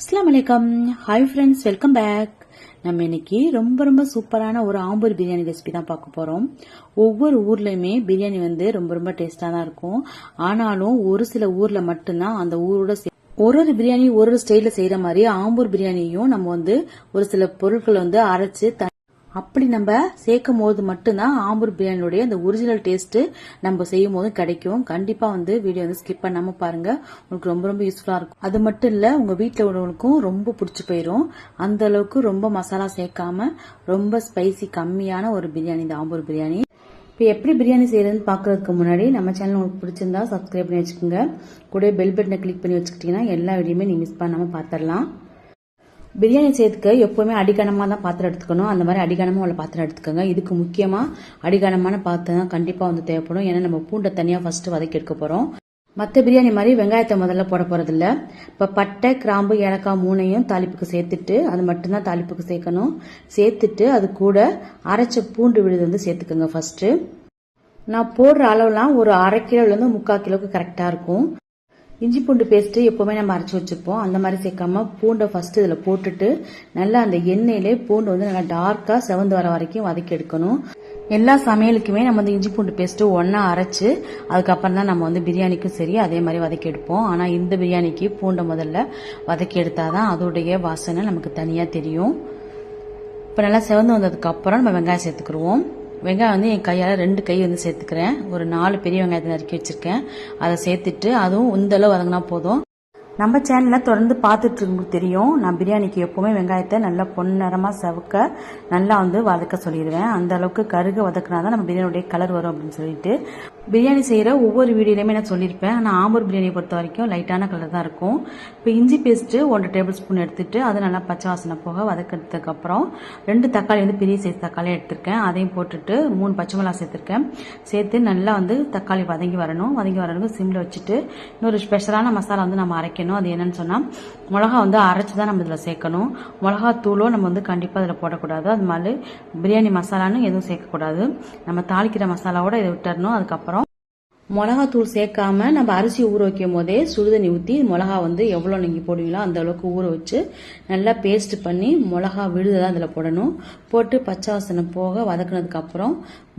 அஸ்லாம் வலைக்கம் hi friends welcome back நம்ம இன்னைக்கு ரொம்ப ரொம்ப சூப்பரான ஒரு ஆம்பூர் பிரியாணி ரெசிபி தான் பார்க்க போகிறோம் ஒவ்வொரு ஊர்லேயுமே பிரியாணி வந்து ரொம்ப ரொம்ப டேஸ்ட்டாக தான் இருக்கும். ஆனாலும் ஒரு சில ஊரில் மட்டும்தான் அந்த ஊரோட ஒரு ஒரு பிரியாணி ஒரு ஒரு ஸ்டைலில் செய்கிற மாதிரி ஆம்பூர் பிரியாணியும் நம்ம வந்து ஒரு சில பொருட்களை வந்து அரைச்சு த அப்படி நம்ம சேர்க்கும் போது மட்டும்தான் ஆம்பூர் பிரியாணியுடைய அந்த ஒரிஜினல் டேஸ்ட் நம்ம செய்யும் போது கிடைக்கும். கண்டிப்பா வந்து வீடியோ வந்து ஸ்கிப் பண்ணாம பாருங்க. உங்களுக்கு ரொம்ப ரொம்ப யூஸ்ஃபுல்லா இருக்கும். அது மட்டும் இல்ல உங்க வீட்டில் உள்ளவங்களுக்கும் ரொம்ப பிடிச்சி போயிடும் அந்த அளவுக்கு ரொம்ப மசாலா சேர்க்காம ரொம்ப ஸ்பைசி கம்மியான ஒரு பிரியாணி இந்த ஆம்பூர் பிரியாணி. இப்போ எப்படி பிரியாணி செய்யறதுன்னு பார்க்கறதுக்கு முன்னாடி நம்ம சேனல் உங்களுக்கு பிடிச்சிருந்தா சப்ஸ்கிரைப் பண்ணி வச்சுக்கோங்க. கூட பெல் பட்டனை கிளிக் பண்ணி வச்சுக்கிட்டீங்கன்னா எல்லா வீடியோமே நீங்கள் மிஸ் பண்ணாம பார்த்துடலாம் பிரியாணி செய்யறதுக்கு எப்பவுமே அடிகனமாக தான் பாத்திரம் எடுத்துக்கணும். அந்த மாதிரி அடிகனமாக உள்ள பாத்திரம் எடுத்துக்கோங்க. இதுக்கு முக்கியமாக அடிகனமான பாத்திரம் தான் கண்டிப்பாக வந்து தேவைப்படும். ஏன்னா நம்ம பூண்டை தனியாக ஃபர்ஸ்ட்டு வதக்கி எடுக்க போகிறோம் மற்ற பிரியாணி மாதிரி வெங்காயத்தை முதல்ல போட போகிறது இல்லை இப்போ பட்டை கிராம்பு ஏலக்காய் மூணையும் தாளிப்புக்கு சேர்த்துட்டு அது மட்டும்தான் தாளிப்புக்கு சேர்க்கணும். சேர்த்துட்டு அது கூட அரைச்ச பூண்டு விழுது வந்து சேர்த்துக்கோங்க ஃபர்ஸ்ட்டு நான் போடுற அளவுலாம் ஒரு அரை கிலோலேருந்து முக்கால் கிலோவுக்கு கரெக்டாக இருக்கும். இஞ்சி பூண்டு பேஸ்ட்டு எப்போவுமே நம்ம அரைச்சி வச்சுருப்போம். அந்த மாதிரி சேர்க்காம பூண்டை ஃபஸ்ட்டு இதில் போட்டுட்டு நல்லா அந்த எண்ணெயிலே பூண்டு வந்து நல்லா டார்க்காக செவந்து வர வரைக்கும் வதக்கி எடுக்கணும். எல்லா சமையலுக்குமே நம்ம வந்து இஞ்சி பூண்டு பேஸ்ட்டு ஒன்றா அரைச்சி அதுக்கப்புறம் தான் நம்ம வந்து பிரியாணிக்கும் சரி அதே மாதிரி வதக்கி எடுப்போம். ஆனால் இந்த பிரியாணிக்கு பூண்டை முதல்ல வதக்கி எடுத்தால் தான் அதோடைய வாசனை நமக்கு தனியாக தெரியும். இப்போ நல்லா செவந்து வந்ததுக்கப்புறம் நம்ம வெங்காயம் சேர்த்துக்குருவோம் வெங்காயம் வந்து என் கையால் ரெண்டு கை வந்து சேர்த்துக்கிறேன். ஒரு நாலு பெரிய வெங்காயத்தை நறுக்கி வச்சுருக்கேன். அதை சேர்த்துட்டு அதுவும் உந்தளவு வதங்கினா போதும். நம்ம சேனலை தொடர்ந்து பார்த்துட்டு இருக்கவங்களுக்கு தெரியும். நான் பிரியாணிக்கு எப்போவுமே வெங்காயத்தை நல்லா பொன்னிறமாக செவக்க நல்லா வந்து வதக்க சொல்லிடுவேன். அந்த அளவுக்கு கருக வதக்கினா தான் நம்ம பிரியாணியுடைய கலர் வரும் அப்படின்னு சொல்லிட்டு. பிரியாணி செய்கிற ஒவ்வொரு வீடியோலையுமே நான் சொல்லியிருப்பேன் ஆனால் ஆம்பூர் பிரியாணியை பொறுத்த வரைக்கும் லைட்டான கலர் தான் இருக்கும். இப்போ இஞ்சி பேஸ்ட்டு ஒன்றரை டேபிள் ஸ்பூன் எடுத்துட்டு அதை நல்லா பச்சை வாசனை போக வதக்கிறதுக்கப்புறம் ரெண்டு தக்காளி வந்து பெரிய சைஸ் தக்காளி எடுத்திருக்கேன். அதையும் போட்டுட்டு மூணு பச்சை மிளகா சேர்த்துருக்கேன். சேர்த்து நல்லா வந்து தக்காளி வதங்கி வரணும். வதங்கி வரணும் சிம்மில் வச்சுட்டு இன்னொரு ஸ்பெஷலான மசாலா வந்து நம்ம அரைக்கணும். அது என்னன்னு சொன்னால் மிளகா வந்து அரைச்சி தான் நம்ம இதில் சேர்க்கணும். மிளகா தூளோ நம்ம வந்து கண்டிப்பாக அதில் போடக்கூடாது. அது மாதிரி பிரியாணி மசாலான்னு எதுவும் சேர்க்கக்கூடாது. நம்ம தாளிக்கிற மசாலாவோட இதை விட்டுறணும். அதுக்கப்புறம் மிளகாத்தூள் சேர்க்காம நம்ம அரிசி ஊற வைக்கும் போதே சுடுதண்ணி ஊற்றி மிளகா வந்து எவ்வளோ நீங்கள் போடுவீங்களோ அந்த அளவுக்கு ஊற வச்சு நல்லா பேஸ்ட் பண்ணி மிளகா விழுது தான் அதில் போடணும். போட்டு பச்சை வாசனை போக வதக்குனதுக்கப்புறம்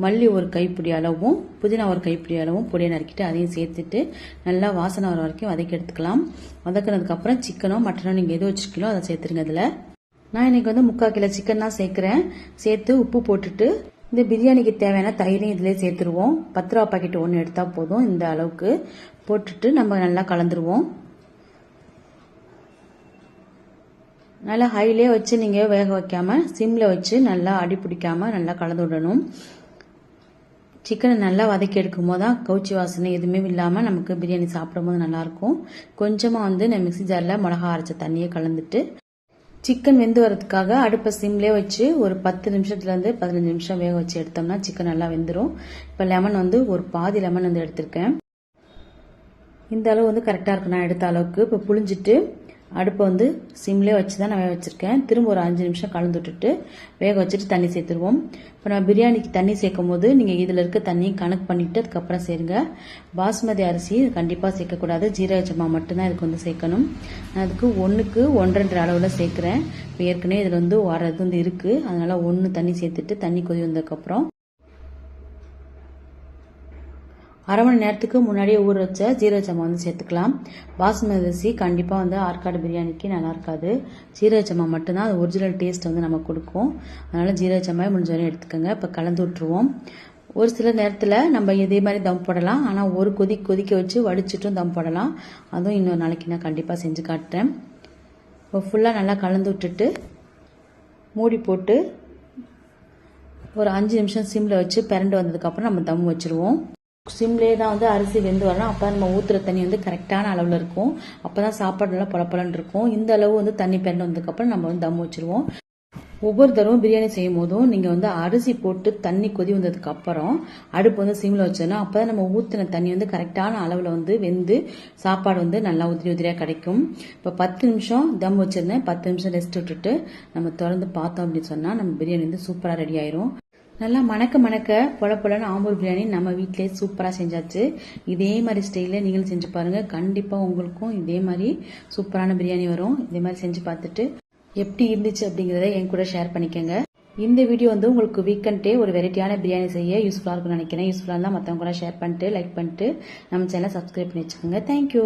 மல்லி ஒரு கைப்பிடி அளவும் புதினா ஒரு கைப்பிடி அளவும் பொடியை நறுக்கிட்டு அதையும் சேர்த்துட்டு நல்லா வாசனை வர வரைக்கும் வதக்கி எடுத்துக்கலாம். வதக்குனதுக்கப்புறம் சிக்கனோ மட்டனோ நீங்கள் எது வச்சுருக்கீங்களோ அதை சேர்த்துருங்க அதில். நான் இன்னைக்கு வந்து முக்கால் கிலோ சிக்கன் தான் சேர்க்குறேன். சேர்த்து உப்பு போட்டுட்டு இந்த பிரியாணிக்கு தேவையான தயிரையும் இதிலே சேர்த்துருவோம். பத்து ரூபா பாக்கெட் ஒன்று எடுத்தால் போதும். இந்த அளவுக்கு போட்டுட்டு நம்ம நல்லா கலந்துருவோம். நல்லா ஹைலே வச்சு நீங்கள் வேக வைக்காமல் சிம்மில் வச்சு நல்லா அடி பிடிக்காமல் நல்லா கலந்து விடணும். சிக்கனை நல்லா வதக்கி எடுக்கும் போது தான் கவுச்சி வாசனை எதுவுமே இல்லாமல் நமக்கு பிரியாணி சாப்பிடும் போது நல்லாயிருக்கும் கொஞ்சமாக வந்து நான் மிக்ஸி ஜாரில் மிளகா அரைச்ச தண்ணியை கலந்துட்டு சிக்கன் வெந்து வரதுக்காக அடுப்பை சிம்லேயே வச்சு ஒரு பத்து நிமிஷத்துலேருந்து பதினஞ்சு நிமிஷம் வேக வச்சு எடுத்தோம்னா சிக்கன் நல்லா வெந்துடும் இப்போ லெமன் வந்து ஒரு பாதி லெமன் வந்து எடுத்திருக்கேன். இந்த அளவு வந்து கரெக்டாக இருக்கு. நான் எடுத்த அளவுக்கு. இப்போ புளிஞ்சிட்டு அடுப்பை வந்து சிம்லேயே வச்சு தான் நான் வேக வச்சுருக்கேன். திரும்ப ஒரு அஞ்சு நிமிஷம் கலந்து விட்டுட்டு வேக வச்சுட்டு தண்ணி சேர்த்துருவோம். இப்போ நம்ம பிரியாணிக்கு தண்ணி சேர்க்கும் போது நீங்கள் இதில் இருக்க தண்ணியை கணக்கு பண்ணிவிட்டு அதுக்கப்புறம் சேருங்க. பாஸ்மதி அரிசி கண்டிப்பாக சேர்க்கக்கூடாது. ஜீரக சம்பா மட்டும்தான் இதுக்கு வந்து சேர்க்கணும். நான் அதுக்கு ஒன்றுக்கு ஒன்றரை அளவில் சேர்க்குறேன். இப்போ ஏற்கனவே இதில் வந்து வரது வந்து இருக்குது அதனால் ஒன்று தண்ணி சேர்த்துட்டு தண்ணி கொதி வந்ததுக்கப்புறம் அரை மணி நேரத்துக்கு முன்னாடியே ஊற வச்ச ஜீரக வந்து சேர்த்துக்கலாம். பாஸ்மதி அரிசி கண்டிப்பாக வந்து ஆற்காடு பிரியாணிக்கு நல்லா இருக்காது. ஜீரக சம்பா மட்டும்தான் அது ஒரிஜினல் டேஸ்ட் வந்து நமக்கு கொடுக்கும். அதனால் ஜீரக முடிஞ்ச வரையும் எடுத்துக்கோங்க. இப்போ கலந்து விட்டுருவோம். ஒரு சில நேரத்தில் நம்ம இதே மாதிரி தம் போடலாம். ஆனால் ஒரு கொதி கொதிக்க வச்சு வடிச்சிட்டும் தம் போடலாம். அதுவும் இன்னொரு நாளைக்கு நான் கண்டிப்பாக செஞ்சு காட்டுறேன். இப்போ ஃபுல்லாக நல்லா கலந்து விட்டுட்டு மூடி போட்டு ஒரு அஞ்சு நிமிஷம் சிம்மில் வச்சு பிறண்டு வந்ததுக்கப்புறம் நம்ம தம் வச்சுருவோம். சிம்லேயே தான் வந்து அரிசி வெந்து வரணும். அப்போ நம்ம ஊற்றுற தண்ணி வந்து கரெக்டான அளவில் இருக்கும். அப்போ தான் சாப்பாடு நல்லா பளபளன்னு இருக்கும். இந்த அளவு வந்து தண்ணி பெண்ணு வந்ததுக்கப்புறம் நம்ம வந்து தம் வச்சுருவோம். ஒவ்வொரு தடவும் பிரியாணி செய்யும் போதும் நீங்கள் வந்து அரிசி போட்டு தண்ணி கொதி வந்ததுக்கு அப்புறம் அடுப்பு வந்து சிம்மில் வச்சோன்னா அப்போ தான் நம்ம ஊற்றின தண்ணி வந்து கரெக்டான அளவில் வந்து வெந்து சாப்பாடு வந்து நல்லா உதிரி உதிரியாக கிடைக்கும். இப்போ பத்து நிமிஷம் தம் வச்சிருந்தேன். பத்து நிமிஷம் ரெஸ்ட் விட்டுட்டு நம்ம திறந்து பார்த்தோம் அப்படின்னு சொன்னால் நம்ம பிரியாணி வந்து சூப்பராக ரெடி ஆயிரும். நல்லா மணக்க மணக்க பொல பொலன்னு ஆம்பூர் பிரியாணி நம்ம வீட்டிலே சூப்பராக செஞ்சாச்சு. இதே மாதிரி ஸ்டைலில் நீங்களும் செஞ்சு பாருங்கள் கண்டிப்பாக உங்களுக்கும் இதே மாதிரி சூப்பரான பிரியாணி வரும். இதே மாதிரி செஞ்சு பார்த்துட்டு எப்படி இருந்துச்சு அப்படிங்கிறத என் கூட ஷேர் பண்ணிக்கோங்க. இந்த வீடியோ வந்து உங்களுக்கு வீக்கெண்டே ஒரு வெரைட்டியான பிரியாணி செய்ய யூஸ்ஃபுல்லாக இருக்கும்னு நினைக்கிறேன். யூஸ்ஃபுல்லாக இருந்தால் மற்றவங்க கூட ஷேர் பண்ணிட்டு லைக் பண்ணிட்டு நம்ம சேனலை சப்ஸ்கிரைப் பண்ணி வச்சுக்கோங்க. தேங்க்யூ